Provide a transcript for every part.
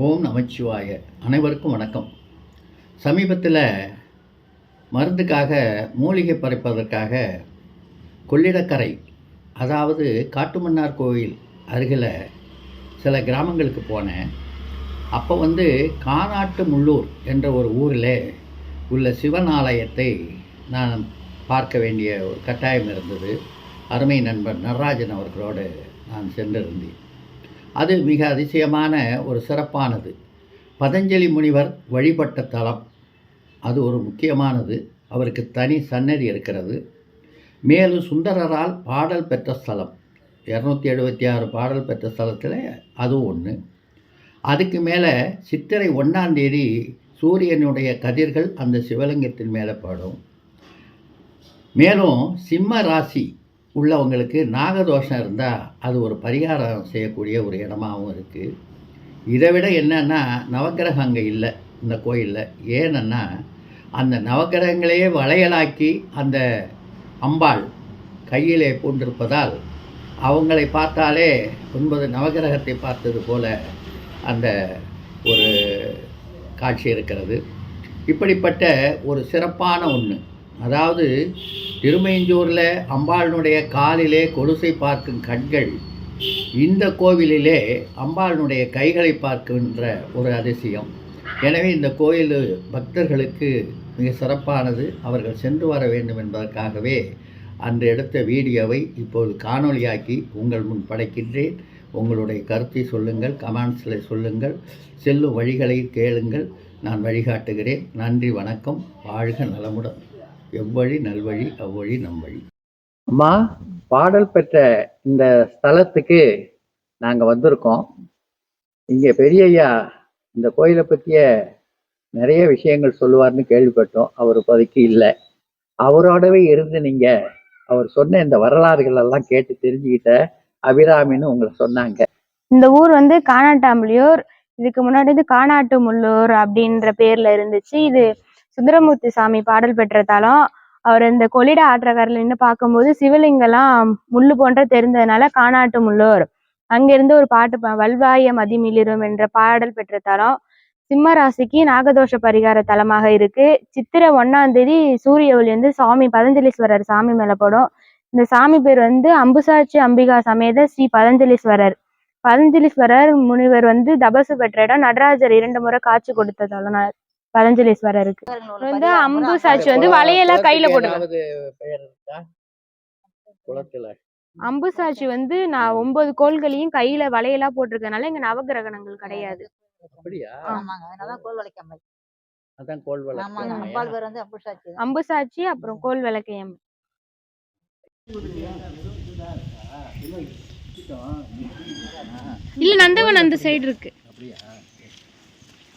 ஓம் நமச்சிவாய. அனைவருக்கும் வணக்கம். சமீபத்தில் மருந்துக்காக மூலிகை பறிப்பதற்காக கொள்ளிடக்கரை அதாவது காட்டுமன்னார் கோயில் அருகில் சில கிராமங்களுக்கு போனேன். அப்போ வந்து கானாட்டு முள்ளூர் என்ற ஒரு ஊரில் உள்ள சிவன் ஆலயத்தை நான் பார்க்க வேண்டிய ஒரு கட்டாயம் இருந்தது. அருமை நண்பர் நடராஜன் அவர்களோடு நான் சென்றிருந்தேன். அது மிக அதிசயமான ஒரு சிறப்பானது. பதஞ்சலி முனிவர் வழிபட்ட தலம் அது ஒரு முக்கியமானது. அவருக்கு தனி சன்னதி இருக்கிறது. மேலும் சுந்தரரால் பாடல் பெற்ற ஸ்தலம் இரநூத்தி எழுபத்தி ஆறு பாடல் பெற்ற ஸ்தலத்தில் அதுவும் ஒன்று அதுக்கு மேலே சித்திரை ஒன்றாம் தேதி சூரியனுடைய கதிர்கள் அந்த சிவலிங்கத்தின் மேலே படும். மேலும் சிம்ம ராசி உள்ளவங்களுக்கு நாகதோஷம் இருந்தால் அது ஒரு பரிகாரம் செய்யக்கூடிய ஒரு இடமாகவும் இருக்குது இதை விட என்னன்னா நவக்கிரகம் அங்கே இல்லை இந்த கோயிலில். ஏன்னா அந்த நவக்கிரகங்களையே வளையலாக்கி அந்த அம்பாள் கையிலே பூண்டிருப்பதால் அவங்களை பார்த்தாலே ஒன்பது நவகிரகத்தை பார்த்தது போல அந்த ஒரு காட்சி இருக்கிறது. இப்படிப்பட்ட ஒரு சிறப்பான ஒன்று அதாவது திருமையஞ்சூரில் அம்பாளினுடைய காலிலே கொலுசை பார்க்கும் கண்கள் இந்த கோவிலிலே அம்பாளினுடைய கைகளை பார்க்கின்ற ஒரு அதிசயம். எனவே இந்த கோயில் பக்தர்களுக்கு மிக சிறப்பானது. அவர்கள் சென்று வர வேண்டும் என்பதற்காகவே அன்று எடுத்த வீடியோவை இப்போது காணொளியாக்கி உங்கள் முன் படைக்கின்றேன். உங்களுடைய கருத்தை சொல்லுங்கள் கமெண்ட்ஸில் சொல்லுங்கள் செல்லும் வழிகளை கேளுங்கள். நான் வழிகாட்டுகிறேன். நன்றி வணக்கம். வாழ்க நலமுடன். எவ்வழி நல்வழி அவ்வழி நம்வழி. அம்மா பாடல் பெற்ற இந்த ஸ்தலத்துக்கு நாங்கள் வந்திருக்கோம். இங்கே பெரிய ஐயா இந்த கோயிலை பற்றிய நிறைய விஷயங்கள் சொல்லுவார்னு கேள்விப்பட்டோம். அவர் இப்போதைக்கு இல்லை. அவரோடவே இருந்து நீங்கள் அவர் சொன்ன இந்த வரலாறுகள் எல்லாம் கேட்டு தெரிஞ்சுக்கிட்ட அபிராமின்னு உங்களை சொன்னாங்க. இந்த ஊர் வந்து காணாட்டாம்புலியூர். இதுக்கு முன்னாடி வந்து காணாட்டு முள்ளூர் அப்படின்ற பேர்ல இருந்துச்சு. இது சுந்தரமூர்த்தி சாமி பாடல் பெற்ற தலம் அவர் இந்த கொள்ளிட ஆற்றக்கரையில நின்று பார்க்கும்போது சிவலிங்கம்லாம் முள்ளு போன்ற தெரிந்ததுனால காணாட்டு முள்ளூர். அங்கிருந்து ஒரு பாட்டு பா- வல்வாய மதிமிளிரும் என்ற பாடல் பெற்ற தலம் சிம்ம ராசிக்கு நாகதோஷ பரிகார தலமாக இருக்கு. சித்திரை ஒன்னாம் தேதி சூரிய ஒளி வந்து சாமி பதஞ்சலீஸ்வரர் சாமி மேல படும். இந்த சாமி பேர் வந்து அம்புசாட்சி அம்பிகா சமேத ஸ்ரீ பதஞ்சலீஸ்வரர். பதஞ்சலீஸ்வரர் முனிவர் வந்து தபசு பெற்ற இடம். நடராஜர் இரண்டு முறை காட்சி கொடுத்த தலம் பதஞ்சலீஸ்வரருக்கு வந்து அம்பு சாட்சி வந்து வளையெல்லாம் கையில குளத்துல. அம்பு சாட்சி வந்து நான் ஒன்பது கோள்களையும் கையில வளையலா போட்டிருக்கனால இங்க நவகிரகணங்கள் கிடையாது. அம்பு சாட்சி அப்புறம் கோல் விளக்கையம் இல்ல நந்தவன் அந்த சைடு இருக்கு.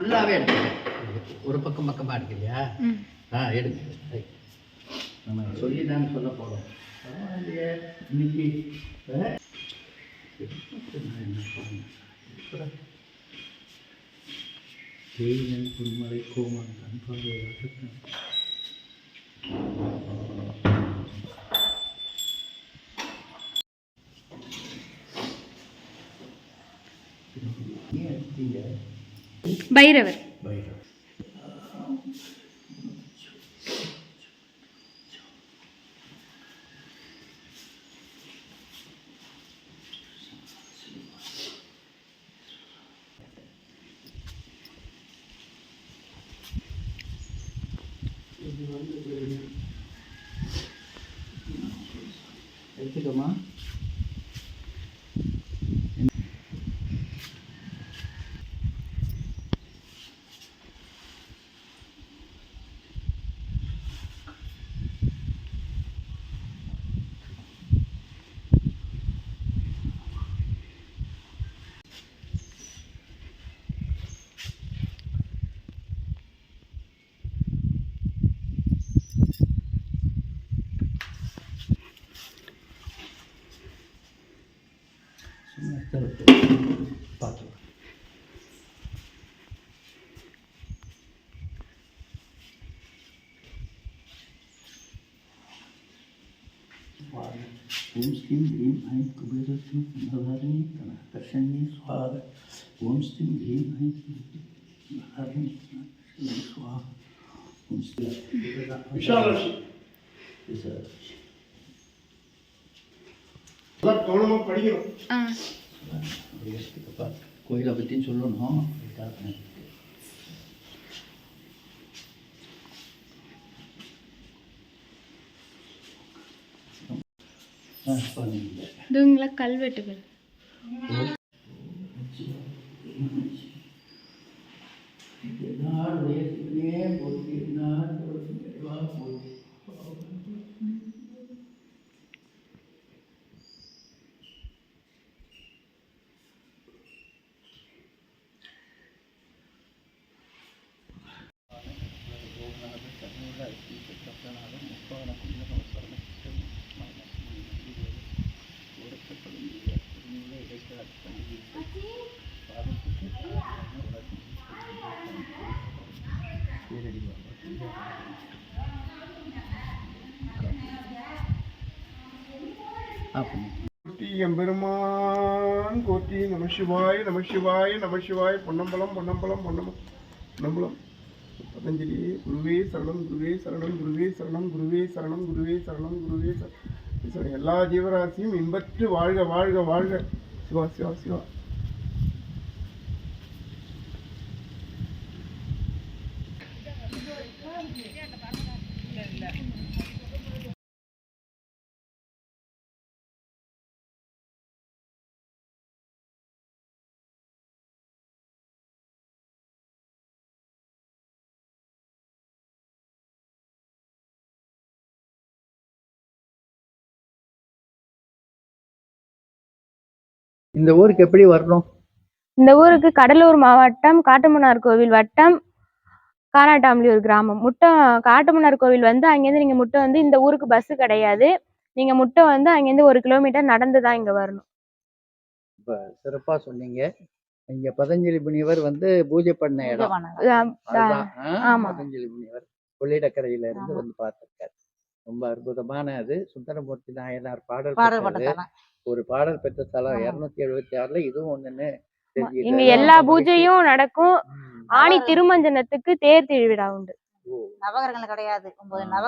ஃபுல்லாவே எடுத்துங்க ஒரு பக்கம் பக்கமா எடுக்கிறியா ம். ஆ எடுங்க. நம்ம சொல்லி தான் சொல்ல பரவாயில்லையே இன்னைக்கு ஆ? நான் என்ன பண்ணேன்? அப்புறம் தேயிலை குருமலை கோமன் பைரவர் பைரவ் எடுத்துக்கோமா ओम श्रीं ह्रीं ऐं कुबेरस्य महाभारिणी कनकर्षण्ये स्वाहा ओम श्रीं ह्रीं ऐं महाभारिणी स्वाहा ओम श्री विशालराशि सर कौन पढ़ियो कोई लबतिन सुनो ना இதுங்களா கல்வெட்டுகள் என்னாருடைய சிவனே போற்றி, என்னாருடைய இறைவா போற்றி. ஆ, எம்பெருமான் கோட்டி நம சிவாய நம சிவாய நம சிவாய பொன்னம்பலம் பொன்னம்பலம் பொன்னம்பலம் பொன்னம்பலம். பதஞ்சலி குருவே சரணம் குருவே சரணம் குருவே சரணம் குருவே சரணம் குருவே சரணம் குருவே சரணம். எல்லா ஜீவராசியும் இன்பற்று வாழ்க வாழ்க வாழ்க. சிவா சிவா சிவா. இந்த ஊருக்கு எப்படி வரணும்? இந்த ஊருக்கு கடலூர் மாவட்டம் காட்டுமன்னார் கோவில் வட்டம் கானாட்டாம்பளியூர் கிராமம். முட்டை காட்டுமன்னார் கோவில் வந்து அங்கேருந்து நீங்க முட்டை வந்து இந்த ஊருக்கு பஸ் கிடையாது. நீங்க முட்டை வந்து அங்கேருந்து ஒரு கிலோமீட்டர் நடந்து தான் இங்க வரணும். இப்போ சிறப்பாக சொன்னீங்க. இங்க பதஞ்சலி முனிவர் வந்து பூஜை பண்ண இடம். ஆம், அதுதான். ஆ? ஆமா. பதஞ்சலி முனிவர். கொள்ளிடக்கரையில இருந்து. வந்து பார்த்திருக்காரு. ரொம்ப அற்புதமான அது சுந்தரமூர்த்தி நாயனார் பாடல் பாடல் பெற்றது. பட்ட தலம். ஒரு பாடல் பெற்ற தலம் ஆமா. இருநூத்தி எழுபத்தி ஆறுல இதுவும் ஒண்ணுன்னு இங்க தெரிஞ்சுக்கிட்டேன். எல்லா ரொம்ப மகிழ்ச்சி. பூஜையும் நடக்கும் ம். ஆணி திருமஞ்சனத்துக்கு தேர் திருவிழா உண்டு ஓ. நவகிரகங்கள் கிடையாது ஒன்பது. நவ